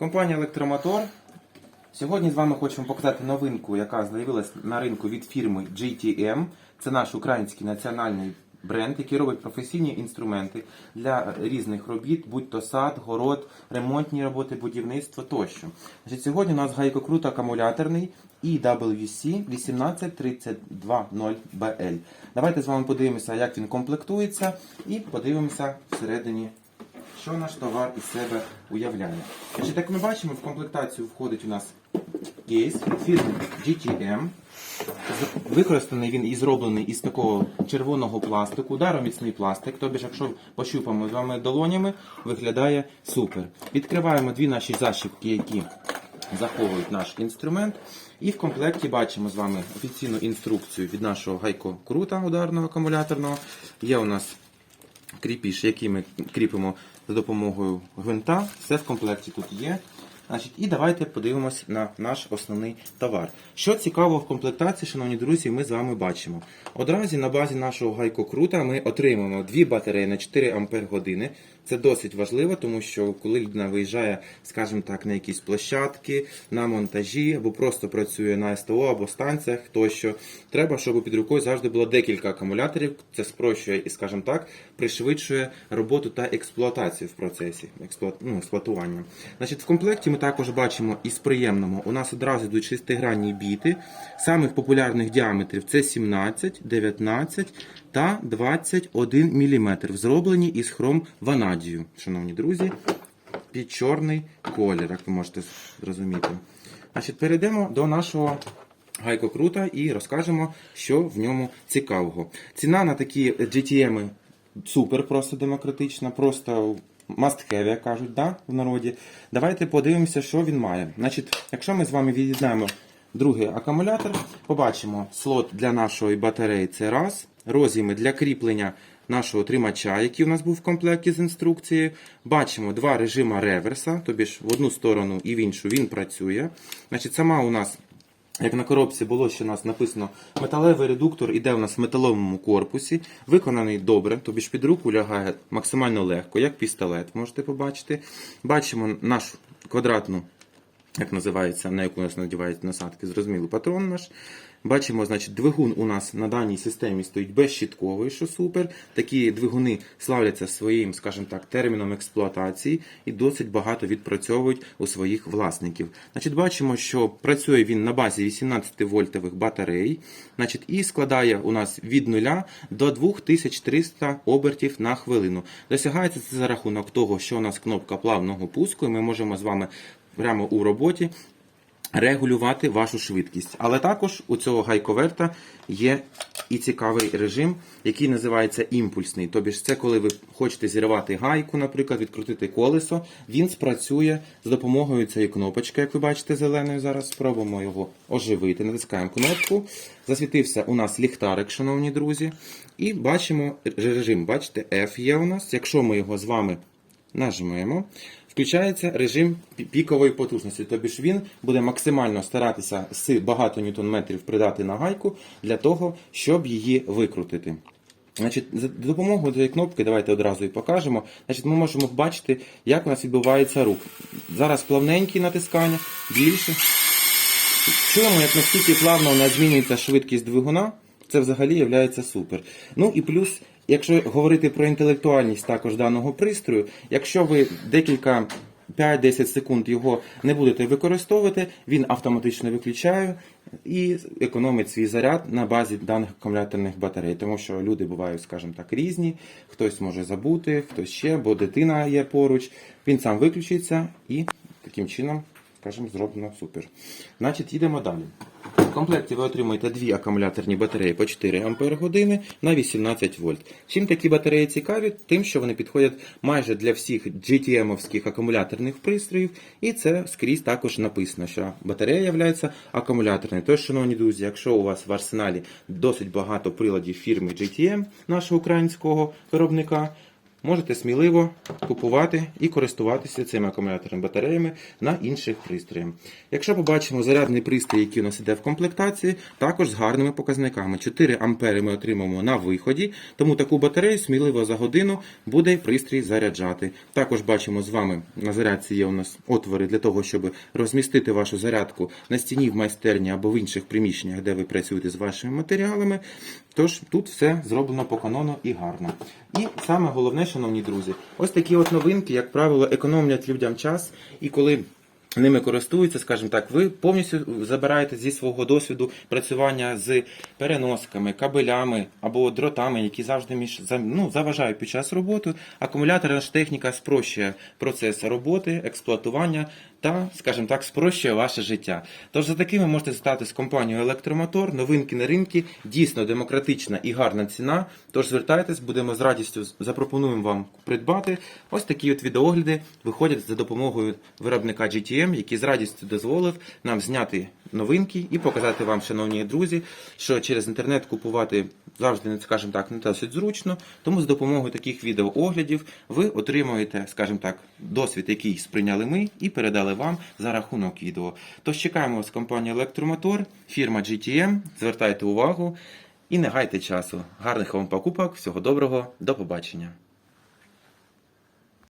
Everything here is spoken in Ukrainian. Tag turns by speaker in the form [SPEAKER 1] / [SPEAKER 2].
[SPEAKER 1] Компанія Електромотор. Сьогодні з вами хочемо показати новинку, яка з'явилась на ринку від фірми GTM. Це наш український національний бренд, який робить професійні інструменти для різних робіт, будь то сад, город, ремонтні роботи, будівництво тощо. Значить, сьогодні у нас гайкокрут акумуляторний EWC 18320BL. Давайте з вами подивимося, як він комплектується, і подивимося всередині що наш товар із себе уявляє. Значить, як ми бачимо, в комплектацію входить у нас кейс фірми GTM. Використаний він і зроблений із такого червоного пластику, удароміцний пластик. Тобі ж, якщо пощупаємо з вами долонями, виглядає супер. Відкриваємо дві наші защіпки, які заховують наш інструмент. І в комплекті бачимо з вами офіційну інструкцію від нашого гайко-крута ударного акумуляторного. Є у нас кріпіш, який ми кріпимо за допомогою гвинта. Все в комплекті тут є. Значить, і давайте подивимось на наш основний товар. Що цікаво в комплектації, шановні друзі, ми з вами бачимо. Одразу на базі нашого гайко-крута ми отримаємо дві батареї на 4 Ампер. Це досить важливо, тому що коли людина виїжджає, скажімо так, на якісь площадки, на монтажі, або просто працює на СТО або станціях, тощо треба, щоб під рукою завжди було декілька акумуляторів. Це спрощує і, скажімо так, пришвидшує роботу та експлуатацію в процесі ну, експлуатування. Значить, в комплекті ми також бачимо із приємного. У нас одразу йдуть шестигранні біти. Самих популярних діаметрів це 17, 19 та 21 мм. Зроблені із хром ванадію, шановні друзі, під чорний колір, як ви можете зрозуміти. Значить, перейдемо до нашого гайкокрута і розкажемо, що в ньому цікавого. Ціна на такі GTM супер просто демократична, просто must have, як кажуть, да, в народі. Давайте подивимося, що він має. Значить, якщо ми з вами від'єднаємо другий акумулятор, побачимо слот для нашої батареї це раз, роз'єми для кріплення нашого тримача, який у нас був в комплекті з інструкцією. Бачимо два режима реверса, тобі ж в одну сторону і в іншу він працює. Значить, сама у нас як на коробці було ще у нас написано, металевий редуктор іде у нас в металовому корпусі, виконаний добре, тобі ж під руку лягає максимально легко, як пістолет, можете побачити. Бачимо нашу квадратну, як називається, на яку нас надівають насадки, зрозуміло, патрон наш. Бачимо, значить, двигун у нас на даній системі стоїть безщітковий, що супер. Такі двигуни славляться своїм, скажімо так, терміном експлуатації і досить багато відпрацьовують у своїх власників. Значить, бачимо, що працює він на базі 18 вольтових батарей, значить, і складає у нас від 0 до 2300 обертів на хвилину. Досягається це за рахунок того, що у нас кнопка плавного пуску, і ми можемо з вами прямо у роботі регулювати вашу швидкість. Але також у цього гайковерта є і цікавий режим, який називається імпульсний. Тобі ж це коли ви хочете зірвати гайку, наприклад, відкрутити колесо, він спрацює з допомогою цієї кнопочки, як ви бачите, зеленою. Зараз спробуємо його оживити. Натискаємо кнопку. Засвітився у нас ліхтарик, шановні друзі. І бачимо режим, бачите, F є у нас. Якщо ми його з вами нажмемо, включається режим пікової потужності. Тобі ж він буде максимально старатися з багато ньютон-метрів придати на гайку для того, щоб її викрутити. Значить, за допомогою цієї кнопки, давайте одразу і покажемо. Значить, ми можемо бачити, як у нас відбувається рух. Зараз плавненькі натискання, більше. Чуємо, як наскільки плавно у нас змінюється швидкість двигуна. Це взагалі є супер. Ну і плюс, якщо говорити про інтелектуальність також даного пристрою, якщо ви декілька 5-10 секунд його не будете використовувати, він автоматично виключає і економить свій заряд на базі даних акумуляторних батарей. Тому що люди бувають, скажімо так, різні, хтось може забути, хтось ще, бо дитина є поруч. Він сам виключиться і таким чином, скажімо, зроблено супер. Значить, їдемо далі. В комплекті ви отримуєте дві акумуляторні батареї по 4 Ампер години на 18 вольт. Чим такі батареї цікаві? Тим, що вони підходять майже для всіх GTM-овських акумуляторних пристроїв, і це скрізь також написано, що батарея є акумуляторною. Тож, шановні друзі, якщо у вас в арсеналі досить багато приладів фірми GTM, нашого українського виробника, можете сміливо купувати і користуватися цими акумуляторними батареями на інших пристроях. Якщо побачимо зарядний пристрій, який у нас іде в комплектації, також з гарними показниками. 4 ампери ми отримаємо на виході, тому таку батарею сміливо за годину буде пристрій заряджати. Також бачимо з вами на зарядці є у нас отвори для того, щоб розмістити вашу зарядку на стіні в майстерні або в інших приміщеннях, де ви працюєте з вашими матеріалами. Тож тут все зроблено по канону і гарно. І саме головне, шановні друзі, ось такі от новинки, як правило, економлять людям час. І коли ними користуються, скажімо так, ви повністю забираєте зі свого досвіду працювання з переносками, кабелями або дротами, які завжди між ну, заважають під час роботи. Акумуляторна ж техніка спрощує процес роботи, експлуатування та, скажімо так, спрощує ваше життя. Тож за такими можете стати з компанією Електромотор, новинки на ринку, дійсно демократична і гарна ціна. Тож звертайтесь, будемо з радістю запропонуємо вам придбати. Ось такі от відеогляди виходять за допомогою виробника GTM, який з радістю дозволив нам зняти новинки і показати вам, шановні друзі, що через інтернет купувати завжди, скажімо так, не досить зручно. Тому з допомогою таких відеооглядів ви отримуєте, скажімо так, досвід, який сприйняли ми, і передали вам за рахунок відео. Тож чекаємо вас компанія Електромотор, фірма GTM. Звертайте увагу і не гайте часу. Гарних вам покупок, всього доброго, до побачення.